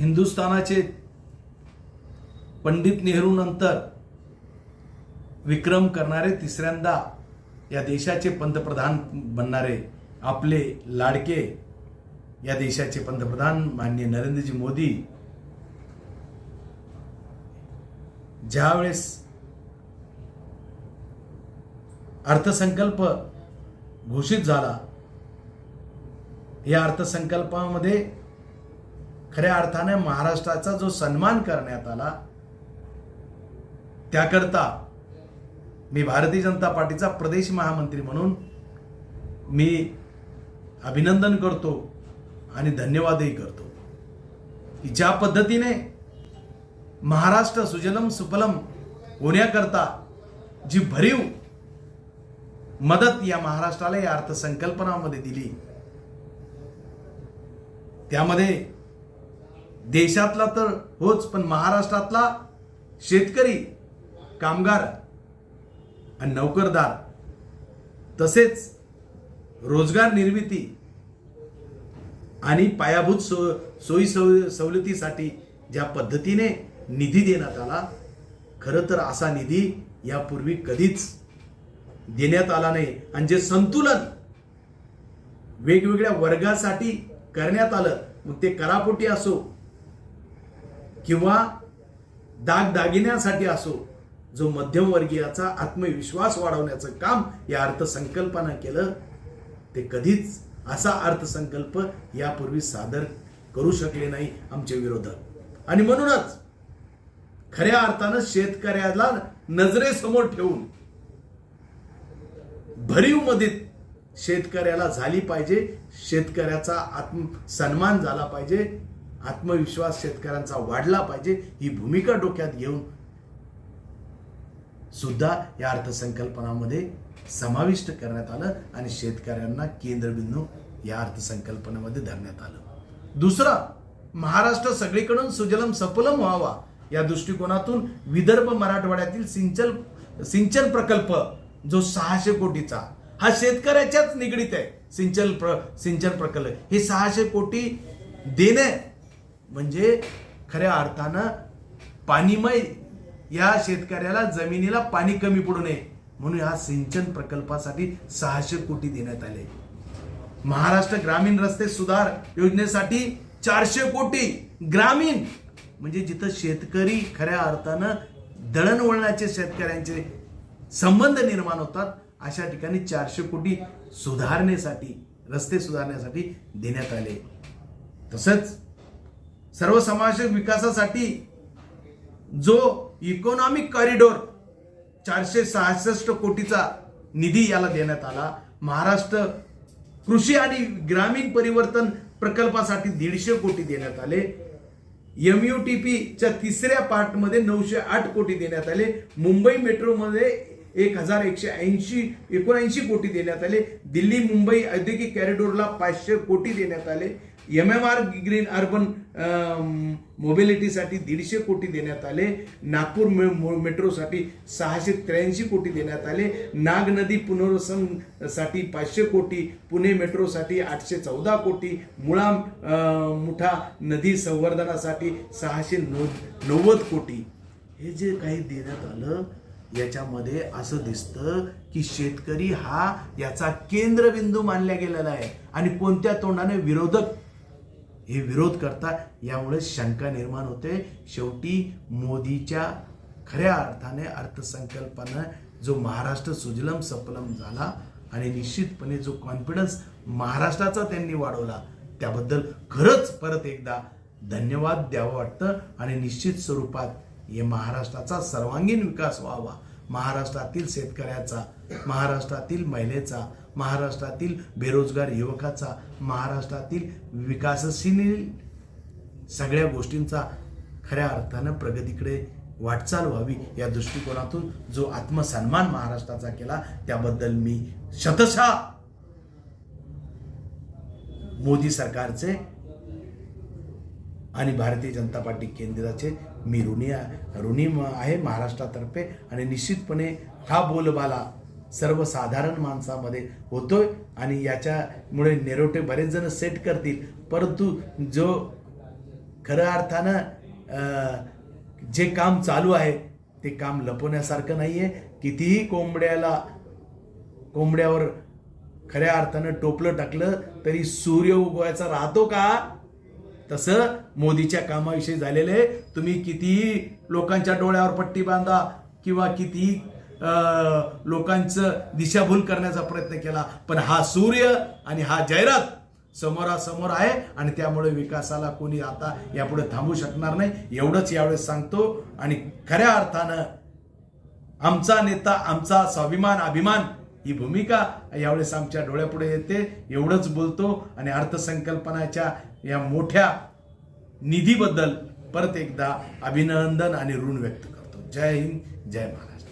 हिंदुस्थानाचे पंडित नेहरू नंतर विक्रम करणारे तिसऱ्यांदा या देशाचे पंतप्रधान बनणारे आपले लाडके या देशाचे पंतप्रधान माननीय नरेंद्रजी मोदी ज्यावेळेस अर्थसंकल्प घोषित झाला या अर्थसंकल्पामध्ये खऱ्या अर्थाने महाराष्ट्राचा जो सन्मान करण्यात आला त्याकरता मी भारतीय जनता पार्टीचा प्रदेश महामंत्री म्हणून मी अभिनंदन करतो आणि धन्यवादही करतो. ज्या पद्धतीने महाराष्ट्र सुजलम सुफलम होण्याकरता जी भरीव मदत या महाराष्ट्राला या अर्थसंकल्पनामध्ये दिली त्यामध्ये देशातला तर होच पण महाराष्ट्रातला शेतकरी कामगार आणि नोकरदार तसेच रोजगार निर्मिती आणि पायाभूत सो सोयी सव सवलतीसाठी ज्या पद्धतीने निधी देण्यात आला खरं तर असा निधी यापूर्वी कधीच देण्यात आला नाही. आणि जे संतुलन वेगवेगळ्या वर्गासाठी करण्यात आलं मग ते करापोटी असो किंवा दागदागिन्यासाठी असो जो मध्यमवर्गीयाचा आत्मविश्वास वाढवण्याचं काम या अर्थसंकल्पानं केलं ते कधीच असा अर्थसंकल्प यापूर्वी सादर करू शकले नाही आमचे विरोधक. आणि म्हणूनच खऱ्या अर्थानं शेतकऱ्याला नजरेसमोर ठेवून भरीव मदत शेतकऱ्याला झाली पाहिजे शेतकऱ्याचा आत्म सन्मान झाला पाहिजे आत्मविश्वास शेतकऱ्यांचा वाढला पाहिजे ही भूमिका डोक्यात घेऊन सुद्धा या अर्थसंकल्पनामध्ये समाविष्ट करण्यात आलं आणि शेतकऱ्यांना केंद्रबिंदू या अर्थसंकल्पनेमध्ये धरण्यात आलं. दुसरा महाराष्ट्र सगळीकडून सुजलम सफलम व्हावा या दृष्टिकोनातून विदर्भ मराठवाड्यातील सिंचन सिंचन प्रकल्प जो सहाशे कोटीचा हा शेतकऱ्याच्याच निगडीत आहे. सिंचन प्र सिंचन प्रकल्प. हे सहाशे कोटी देणे म्हणजे खऱ्या अर्थानं पाणीमय या शेतकऱ्याला जमिनीला पाणी कमी पडू नये म्हणून या सिंचन प्रकल्पासाठी सहाशे कोटी देण्यात आले. महाराष्ट्र ग्रामीण रस्ते सुधार योजनेसाठी चारशे कोटी ग्रामीण. म्हणजे जिथं शेतकरी खऱ्या अर्थानं दळणवळणाचे शेतकऱ्यांचे संबंध निर्माण होतात अशा ठिकाणी चारशे कोटी सुधारण्यासाठी रस्ते सुधारण्यासाठी देण्यात आले. तसंच सर्वसमावेशक विकासासाठी जो इकॉनॉमिक कॉरिडोर चारशे सहासष्ट कोटीचा निधी याला देण्यात आला महाराष्ट्र कृषी आणि ग्रामीण परिवर्तन प्रकल्पासाठी दीडशे कोटी देण्यात आले. एम यू टी पीच्या तिसऱ्या पार्टमध्ये नऊशे आठ कोटी देण्यात आले. मुंबई मेट्रोमध्ये एक हजार एकशे ऐंशी एकोणऐंशी कोटी देण्यात आले. दिल्ली मुंबई औद्योगिक कॉरिडोरला पाचशे कोटी देण्यात आले. M M R green urban मोबिलिटीसाठी दीडशे कोटी देण्यात आले. नागपूर मे- मेट्रोसाठी सहाशे त्र्याऐंशी कोटी देण्यात आले. नाग नदी पुनर्वसनसाठी पाचशे कोटी पुणे मेट्रोसाठी आठशे चौदा कोटी मुळा मुठा नदी संवर्धनासाठी सहाशे नव्व- नव्वद कोटी. हे जे काही देण्यात आलं याच्यामध्ये असं दिसतं की शेतकरी हा याचा केंद्रबिंदू मानला गेलेला आहे. आणि कोणत्या तोंडाने विरोधक हे विरोध करता यामुळे शंका निर्माण होते. शेवटी मोदीच्या खऱ्या अर्थाने अर्थसंकल्पानं जो महाराष्ट्र सुजलम सफलम झाला आणि निश्चितपणे जो कॉन्फिडन्स महाराष्ट्राचा त्यांनी वाढवला त्याबद्दल खरंच परत एकदा धन्यवाद द्यावं वाटतं आणि निश्चित स्वरूपात हे महाराष्ट्राचा सर्वांगीण विकास व्हावा. महाराष्ट्रातील शेतकऱ्याचा महाराष्ट्रातील महिलेचा महाराष्ट्रातील बेरोजगार युवकाचा महाराष्ट्रातील विकासशील सगळ्या गोष्टींचा खऱ्या अर्थानं प्रगतीकडे वाटचाल व्हावी या दृष्टिकोनातून जो आत्मसन्मान महाराष्ट्राचा केला त्याबद्दल मी शतशः मोदी सरकारचे आणि भारतीय जनता पार्टी केंद्राचे मी ऋणी ऋणी म- आहे महाराष्ट्रातर्फे आणि निश्चितपणे हा बोलबाला सर्वसाधारण माणसामध्ये होतोय आणि याच्यामुळे नेरोटे बरेच जण सेट करतील. परंतु जो खऱ्या अर्थानं जे काम चालू आहे ते काम लपवण्यासारखं नाही आहे कितीही कोंबड्याला कोंबड्यावर खऱ्या अर्थानं टोपलं टाकलं तरी सूर्य उगवायचा राहतो का? तसं मोदीच्या कामाविषयी झालेले तुम्ही कितीही लोकांच्या डोळ्यावर पट्टी बांधा किंवा कितीही लोकांचं दिशाभूल करण्याचा प्रयत्न केला. पण हा सूर्य आणि हा जाहिरात समोरासमोर आहे आणि त्यामुळे विकासाला कोणी आता यापुढे थांबू शकणार नाही. एवढंच यावेळेस सांगतो आणि खऱ्या अर्थानं आमचा नेता आमचा स्वाभिमान अभिमान ही भूमिका यावेळेस आमच्या डोळ्यापुढे येते. एवढंच बोलतो आणि अर्थसंकल्पनाच्या या मोठ्या निधीबद्दल परत एकदा अभिनंदन आणि ऋण व्यक्त करतो. जय हिंद जय महाराष्ट्र.